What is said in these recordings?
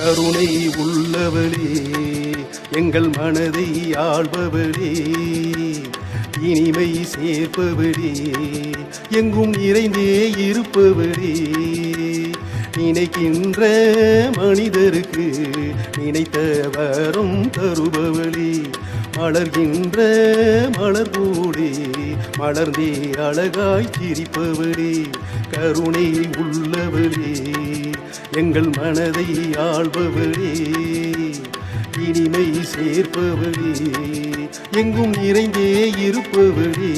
கருணை உள்ளவளே எங்கள் மனதை ஆள்பவளே இனிமை சேர்ப்பவளே எங்கும் நிறைந்தே இருப்பவளே. நினைக்கின்ற மனிதருக்கு நினைத்த வரும் தருபவளே மலர்கின்ற மலர் கூடே மலர்ந்தே அழகாய் சிரிப்பவளே கருணை உள்ளவளே. எங்கள் மனதை ஆள்பவளே இனிமை சேர்ப்பவளே எங்கும் நிறைந்தே இருப்பவளே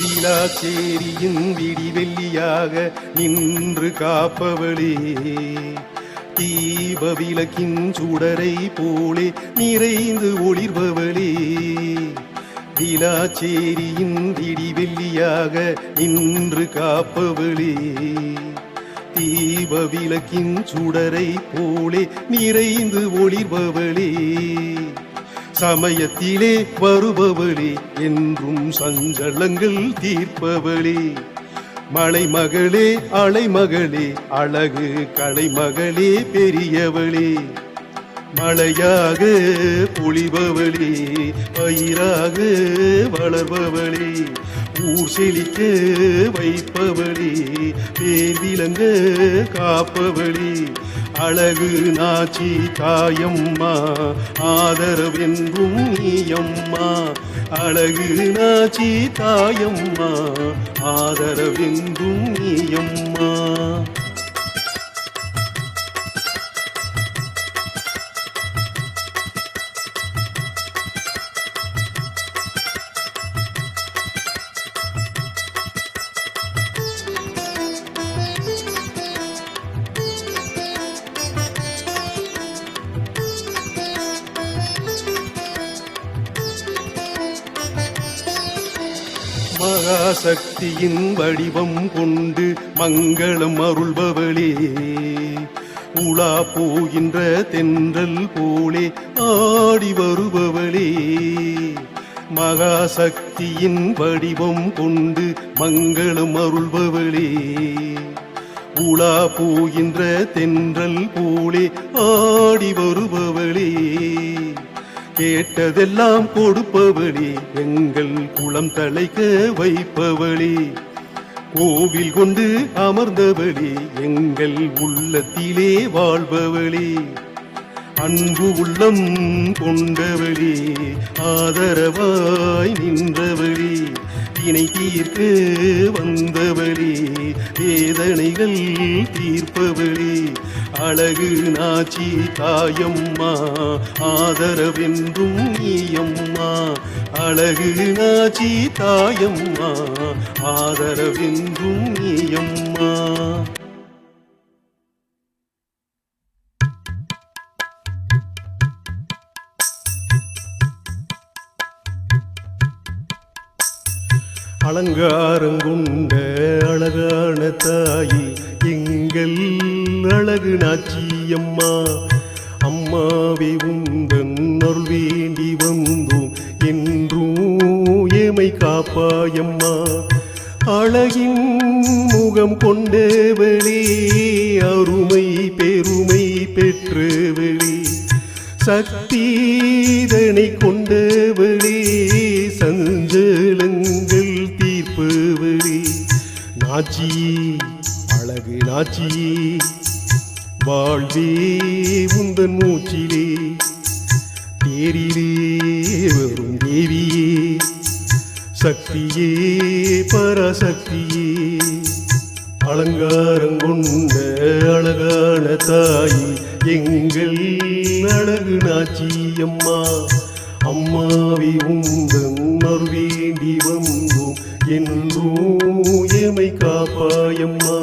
சேரியின் விடிவெள்ளியாக நின்று காப்பவளே. தீப விளக்கின் சுடரை போலே நிறைந்து ஒளிர்பவளே. விலாச்சேரியின் விடிவெள்ளியாக நின்று காப்பவளே. தீப விளக்கின் சுடரை போலே நிறைந்து ஒளிர்பவளே. சமயத்திலே வருபவளே என்றும் சஞ்சலங்கள் தீர்ப்பவளே. அலை மகளே அழகு கலை மகளே பெரியவளே. மழையாக பொழிபவளே பயிராக வளர்பவளே. ஊர் செழிக்க வைப்பவளே பேர்விலங்க காப்பவளே. அழகு நாச்சி தாயம்மா ஆதரவென்றும் நீயம்மா. அழகு நாச்சி தாயம்மா ஆதரவென்றும் நீயம்மா. மகாசக்தியின் வடிவம் கொண்டு மங்களம் அருள்பவளே. உலா போகின்ற தென்றல் போலே ஆடி வருபவளே. மகாசக்தியின் வடிவம் கொண்டு மங்களம் அருள்பவளே. உலா போகின்ற தென்றல் போலே ஆடி வருபவளே. கேட்டதெல்லாம் கொடுப்பவளி. எங்கள் குளம் தலைக்க வைப்பவளி. கோவில் கொண்டு அமர்ந்தவளி. எங்கள் உள்ளத்திலே வாழ்பவளி. அன்பு உள்ளம் கொண்டவளி. ஆதரவாய் நின்றவளி. இணை தீர்க்க வந்தவளே வேதனைகள் தீர்ப்பவளே. அழகு நாச்சி தாயம்மா ஆதரவென்றும் நீயம்மா. அழகு நாச்சி தாயம்மா ஆதரவென்றும் நீயம்மா. அலங்காரங்குண்ட அழகான தாயி எங்கள் அழகு நாச்சியம்மா. அம்மாவே உந்தன் அருள் வேண்டி வந்தோம் என்றும் ஏமை காப்பாயம்மா. அழகின் முகம் கொண்டவளே அருமை பெருமை பெற்றவளே. சக்திதனை கொண்டவளே சஞ்சலங்கள் நாச்சி அழகு நாச்சி. வாழ்வே முந்தன் மூச்சிலே தேரிலே வரும் தேவியே. சக்தியே பராசக்தியே. அலங்காரம் கொண்ட அழகான தாய் எங்கள் அழகு நாச்சி அம்மா அம்மாவி உந்தன் அருள் வேண்டி வந்தோம். என்றும் எமை காப்பாயம்மா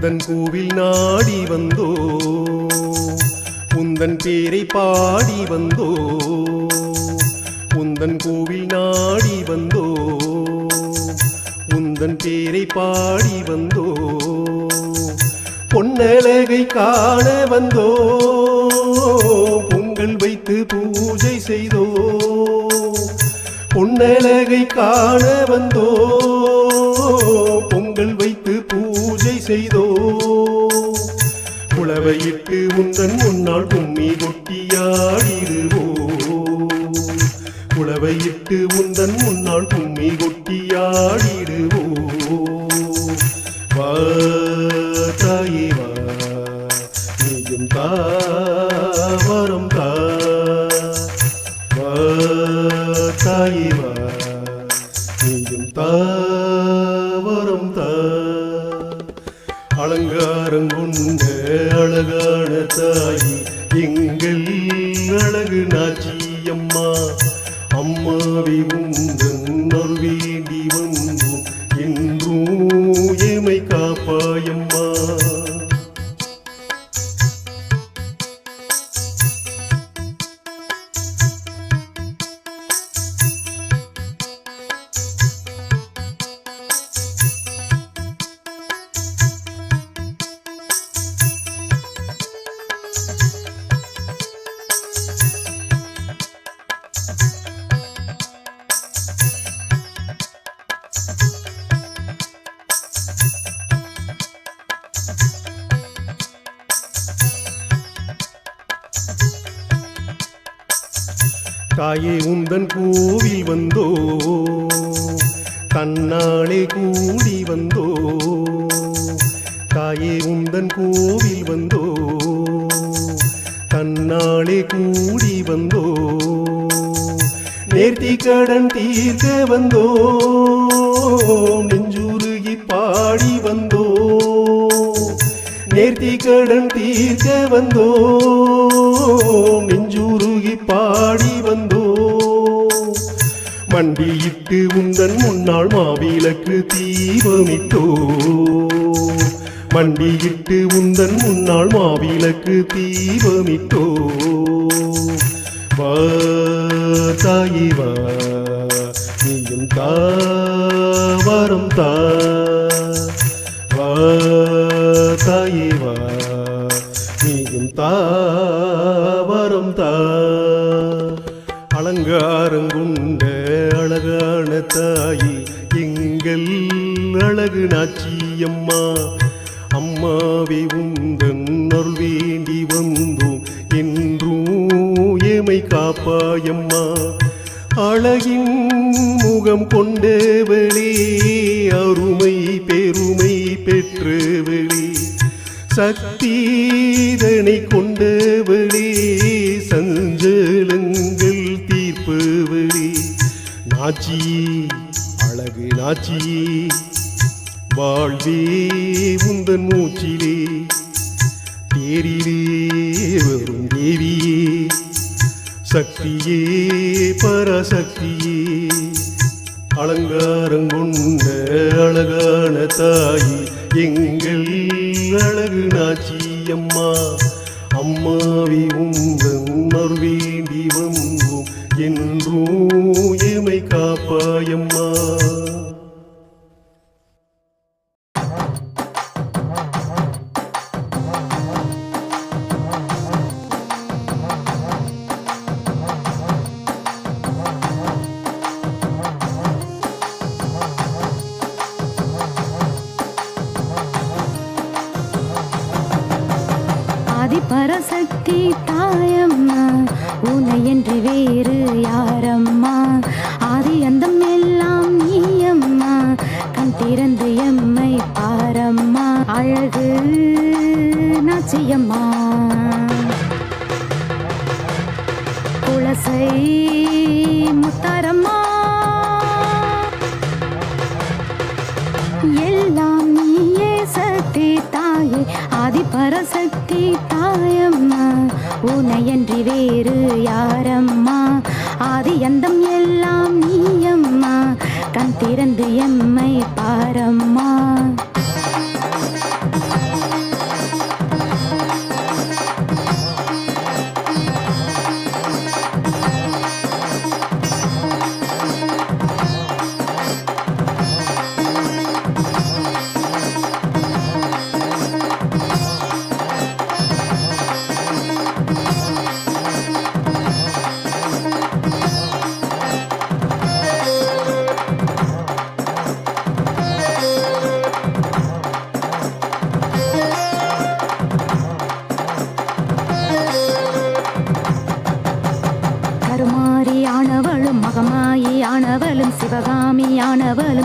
உந்தன் கோவில் நாடி வந்தோ. உந்தன் பேரை பாடி வந்தோ. உந்தன் கோவில் நாடி வந்தோ. உந்தன் பேரை பாடி வந்தோ. பொன்னழகை காண வந்தோ. பொங்கல் வைத்து பூஜை செய்தோ. பொன்னழகை காண வந்தோ. பொங்கல் வைத்து பூஜை செய்தோ? குளவையிட்டு உந்தன் முன்னால் கும்மி கொட்டியாடிடுவோ குளவையிட்டு உந்தன் முன்னால் கும்மி கொட்டியாடிடுவோ வா தாயே வா. நீயும் தாவரம் தா. வா தாயே வா. தாயி எங்கள் அழகு நாச்சி அம்மா அம்மாவி உந்தன் தாயே உந்தன் கோவில் வந்தோ? தன்னாளே கூடி வந்தோ? தாயே உந்தன் கோவில் வந்தோ? தன்னாளே கூடி வந்தோ? நேர்த்தி கடன் தீர்க்க வந்தோ? நெஞ்சுருகி பாடி வந்தோ? நேர்த்தி கடன் தீர்க்க வந்தோ? நெஞ்சுருகி பாடி மண்டியிட்டு உந்தன் முன்னாள் மாவிளக்கு தீபமிட்டோ. மண்டியிட்டு உந்தன் முன்னாள் மாவிளக்கு தீபமிட்டோ. வா தாயி நீயும் தாவரம் தா. தாயே எங்கள் அழகு நாச்சியம்மா. அம்மாவே உந்தன் அருள் வேண்டி வந்தோம் என்றும் ஏமை காப்பாயம்மா. அழகின் முகம் கொண்டவளே அருமை பெருமை பெற்றவளே. சக்திதனை கொண்டவளே சஞ்சலங்கள் தீர்ப்பவளே. நாச்சியே அழகு வாழ்வே உந்தன் மூச்சிலே. தேரிலே வரும் தேவியே. சக்தியே பரசக்தியே. அலங்காரம் கொண்ட அழகான தாயி. எங்கள் அழகு நாச்சி அம்மா. அம்மாவி உந்தன் அருள் வந்தோம். என்றும் எமை காப்பாயம்மா நாச்சியம்மா. குலசை முத்தாரம்மா. எல்லாம் நீயே சக்தி தாயே ஆதிபரசக்தி தாயம்மா. உனையன்றி வேறு யாரம்மா? ஆதி அந்தம் எல்லாம் நீயம்மா. கண் திறந்து எம்மை பாரம்மா.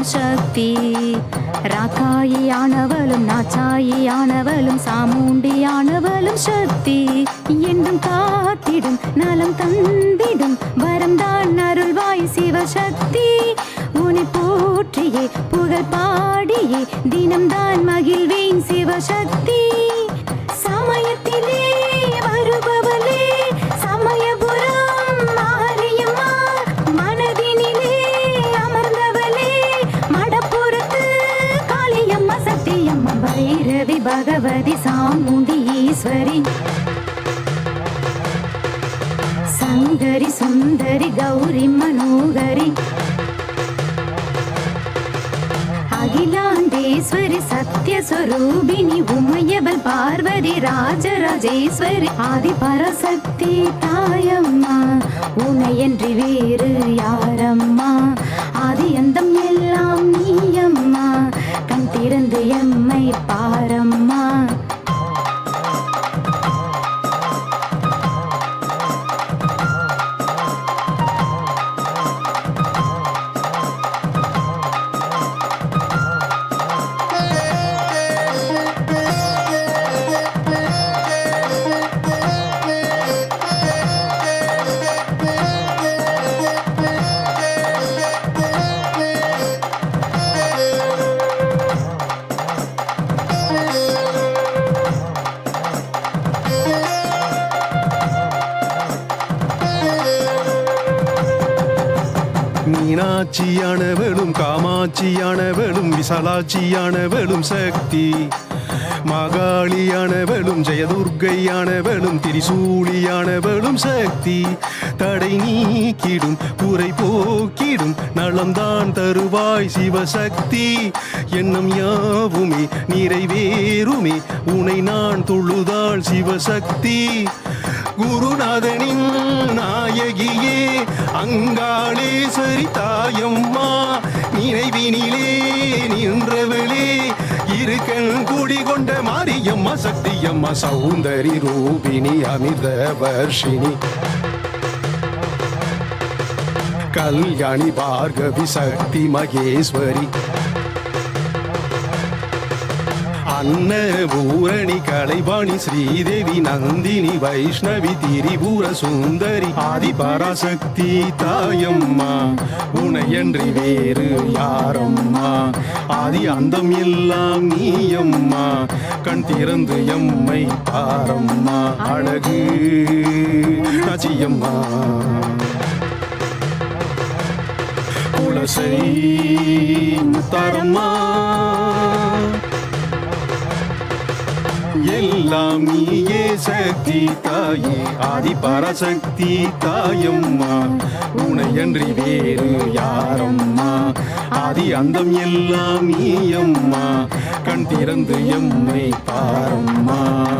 ஆனவளும் சக்தி ராக்காயியானவளும் நாச்சாயியானவளும் சாமுண்டியானவளும் சக்தி. என்றும் காத்திடும் நலம் தந்திடும் வரம்தான் அருள்வாய் சிவசக்தி. உன்னை போற்றியே புகழ் பாடியே தினம்தான் மகிழ்வேன் சிவசக்தி. சுந்தரி சங்கரி சுந்தரி கௌரி மனோகரி. அகிலாண்டேஸ்வரி சத்யஸ்வரூபிணி உமையவள் பார்வதி ராஜராஜேஸ்வரி ஆதி பரசக்தி தாயம்மா உனையன்றி வேறு யாரம்மா? ஆதி அந்தம் எல்லாம் நீயம்மா. கண் திறந்து எம்மா. மீனாட்சியானவளும் காமாட்சியானவளும் விசாலாட்சியானவளும் சக்தி. மகாளியானவளும் ஜெயதுர்கையானவளும் திரிசூலியானவளும் சக்தி. தடை நீக்கிடும் குறை போக்கிடும் நலம்தான் தருவாய் சிவசக்தி. எண்ணம் யாவுமே நிறைவேறுமே உனை நான் தொழுதாள் சிவசக்தி. குருநாதனின் நாயகியே அங்காளேஸ்வரி தாயம்மா நினைவினிலே நின்றவளே இருக்கண் குடி கொண்ட மாரியம்மா சக்தியம்மா சௌந்தரி ரூபிணி அமிர்த வர்ஷினி கல்யாணி பார்கவி சக்தி மகேஸ்வரி. அன்னபூரணி கலைபாணி ஸ்ரீதேவி நந்தினி வைஷ்ணவி திரிபுர சுந்தரி ஆதி பராசக்தி தாயம்மா. உனையன்றி வேறு யாரம்மா? ஆதி அந்தம் எல்லாம் நீயம்மா. கண் திறந்து எம்மை பாரம்மா. அழகு நச்சியம்மா. குலசை தரம்மா எல்லாம் நீயே சக்தி தாயே ஆதி பராசக்தி தாயம்மா. உனையன்றி வேறு யாரம்மா? ஆதி அந்தம் எல்லாம் நீயம்மா. கண் திறந்து எம்மை பாரம்மா.